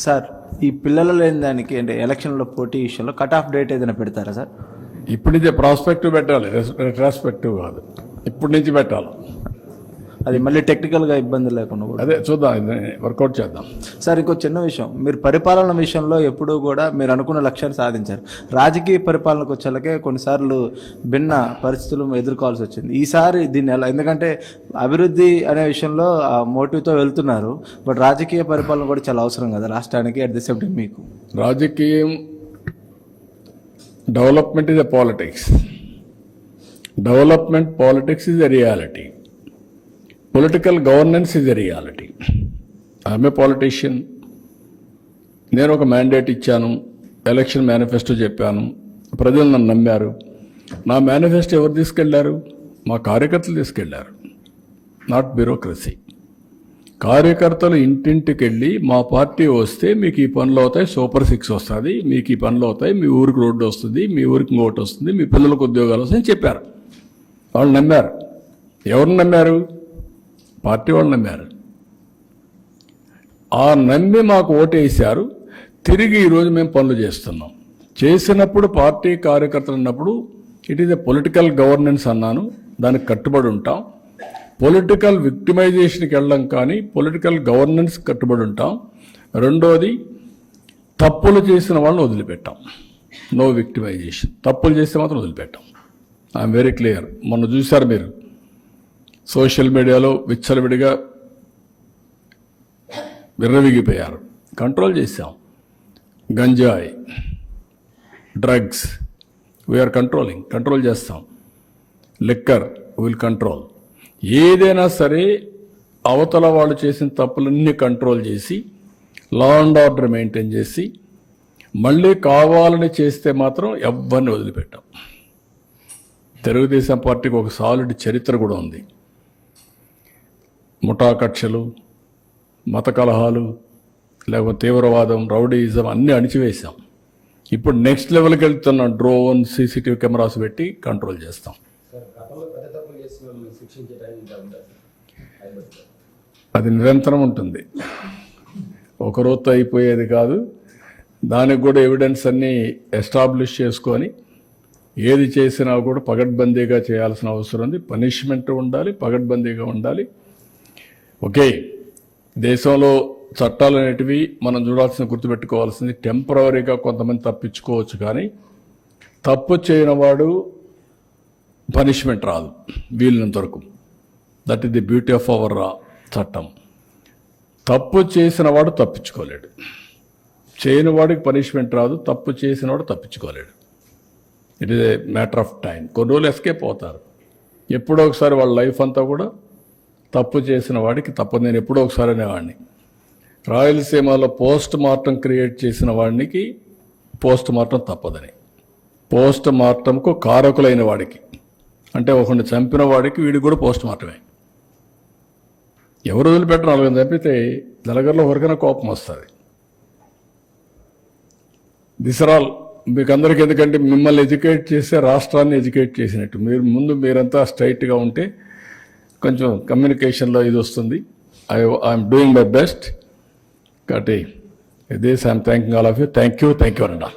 Sir ఈ పిల్లలు లేని దానికి అంటే ఎలక్షన్లో పోటీ విషయంలో కట్ ఆఫ్ డేట్ ఏదైనా పెడతారా సార్? ఇప్పటి నుంచే ప్రాస్పెక్టివ్ పెట్టాలి. రెట్రాస్పెక్టివ్ కాదు. ఇప్పటి నుంచి పెట్టాలి. అది మళ్ళీ టెక్నికల్గా ఇబ్బంది లేకుండా కూడా. అదే చూద్దాం వర్కౌట్ చేద్దాం. సార్ ఇంకో చిన్న విషయం. మీరు పరిపాలన విషయంలో ఎప్పుడూ కూడా మీరు అనుకున్న లక్ష్యాన్ని సాధించారు. రాజకీయ పరిపాలనకు వచ్చేలకే కొన్నిసార్లు భిన్న పరిస్థితులు ఎదుర్కోవాల్సి వచ్చింది. ఈసారి దీన్ని ఎలా ఎందుకంటే అభివృద్ధి అనే విషయంలో మోటివ్తో వెళ్తున్నారు బట్ రాజకీయ పరిపాలన కూడా చాలా అవసరం కదా రాష్ట్రానికి అట్ ది సేమ్ టైం మీకు. రాజకీయం development is a politics development politics is a reality political governance is reality ఆమె పాలిటీషియన్ నేను ఒక మ్యాండేట్ ఇచ్చాను. ఎలక్షన్ మేనిఫెస్టో చెప్పాను. ప్రజలు నన్ను నమ్మారు. నా మేనిఫెస్టో ఎవరు తీసుకెళ్ళారు? మా కార్యకర్తలు తీసుకెళ్ళారు. నాట్ బ్యూరోక్రసీ కార్యకర్తలు ఇంటింటికి వెళ్ళి మా పార్టీ వస్తే మీకు ఈ పనులు అవుతాయి సూపర్ సిక్స్ వస్తుంది. మీకు ఈ పనులు అవుతాయి మీ ఊరికి రోడ్డు వస్తుంది మీ ఊరికి ఇంకోటి వస్తుంది మీ పిల్లలకు ఉద్యోగాలు వస్తాయని చెప్పారు. వాళ్ళు నమ్మారు. ఎవరు నమ్మారు? పార్టీ వాళ్ళు నమ్మారు. ఆ నమ్మి మాకు ఓటేశారు. తిరిగి ఈరోజు మేము పనులు చేస్తున్నాం. చేసినప్పుడు పార్టీ కార్యకర్తలు అన్నప్పుడు it is a political governance అన్నాను. దానికి కట్టుబడి ఉంటాం. పొలిటికల్ విక్టిమైజేషన్కి వెళ్ళడం కానీ పొలిటికల్ గవర్నెన్స్ కట్టుబడి ఉంటాం. రెండోది తప్పులు చేసిన వాళ్ళని వదిలిపెట్టాం. నో విక్టిమైజేషన్ తప్పులు చేస్తే మాత్రం వదిలిపెట్టాం. ఐఎమ్ వెరీ క్లియర్ మొన్న చూశారు మీరు. సోషల్ మీడియాలో విచ్చలవిడిగా విర్రవిగిపోయారు. కంట్రోల్ చేశాం. గంజాయి drugs we are controlling control చేస్తాం. లిక్కర్ విల్ కంట్రోల్ ఏదైనా సరే అవతల వాళ్ళు చేసిన తప్పులన్నీ కంట్రోల్ చేసి లా అండ్ ఆర్డర్ మెయింటైన్ చేసి మళ్ళీ కావాలని చేస్తే మాత్రం ఎవరిని వదిలిపెట్టాం. తెలుగుదేశం పార్టీకి ఒక సాలిడ్ చరిత్ర కూడా ఉంది. ముఠా కక్షలు మత కలహాలు లేకపోతే తీవ్రవాదం రౌడీయిజం అన్నీ అణిచివేశాం. ఇప్పుడు నెక్స్ట్ లెవెల్కి వెళ్తున్న డ్రోన్ సీసీటీవీ కెమెరాస్ పెట్టి కంట్రోల్ చేస్తాం. అది నిరంతరం ఉంటుంది. ఒక రోజుతో అయిపోయేది కాదు. దానికి కూడా ఎవిడెన్స్ అన్నీ ఎస్టాబ్లిష్ చేసుకొని ఏది చేసినా కూడా పగడ్బందీగా చేయాల్సిన అవసరం ఉంది. పనిష్మెంట్ ఉండాలి పగడ్బందీగా ఉండాలి. ఓకే. దేశంలో చట్టాలు అనేటివి మనం చూడాల్సిన గుర్తుపెట్టుకోవాల్సింది టెంపరీగా కొంతమంది తప్పించుకోవచ్చు కానీ తప్పు చేయని వాడు పనిష్మెంట్ రాదు వీలైనంత వరకు. That is the beauty of our చట్టం. తప్పు చేసిన వాడు తప్పించుకోలేడు. చేయని వాడికి పనిష్మెంట్ రాదు తప్పు చేసిన వాడు తప్పించుకోలేడు. It is a matter of time కొన్ని రోజులు ఎస్కేప్ అవుతారు. ఎప్పుడో ఒకసారి వాళ్ళ లైఫ్ అంతా కూడా తప్పు చేసిన వాడికి తప్పదు నేను ఎప్పుడో ఒకసారి అనేవాడిని. రాయలసీమలో పోస్ట్ మార్టం క్రియేట్ చేసిన వాడికి పోస్ట్ మార్టం తప్పదని. పోస్ట్ మార్టంకు కారకులైన వాడికి. అంటే ఒకడిని చంపిన వాడికి వీడికి కూడా పోస్ట్ మార్టమే. ఎవరు వదిలిపెట్టరు నలుగురు చంపితే నలుగురిలో ఎవరికైనా కోపం వస్తుంది. దిసరాల్ మీకు అందరికీ ఎందుకంటే మిమ్మల్ని ఎడ్యుకేట్ చేస్తే రాష్ట్రాన్ని ఎడ్యుకేట్ చేసినట్టు. మీరు ముందు మీరంతా స్ట్రైట్గా ఉంటే కొంచెం కమ్యూనికేషన్లో ఇది వస్తుంది. I I'm doing my best కాబట్టి this I'm thanking all of you thank you thank you అన్నా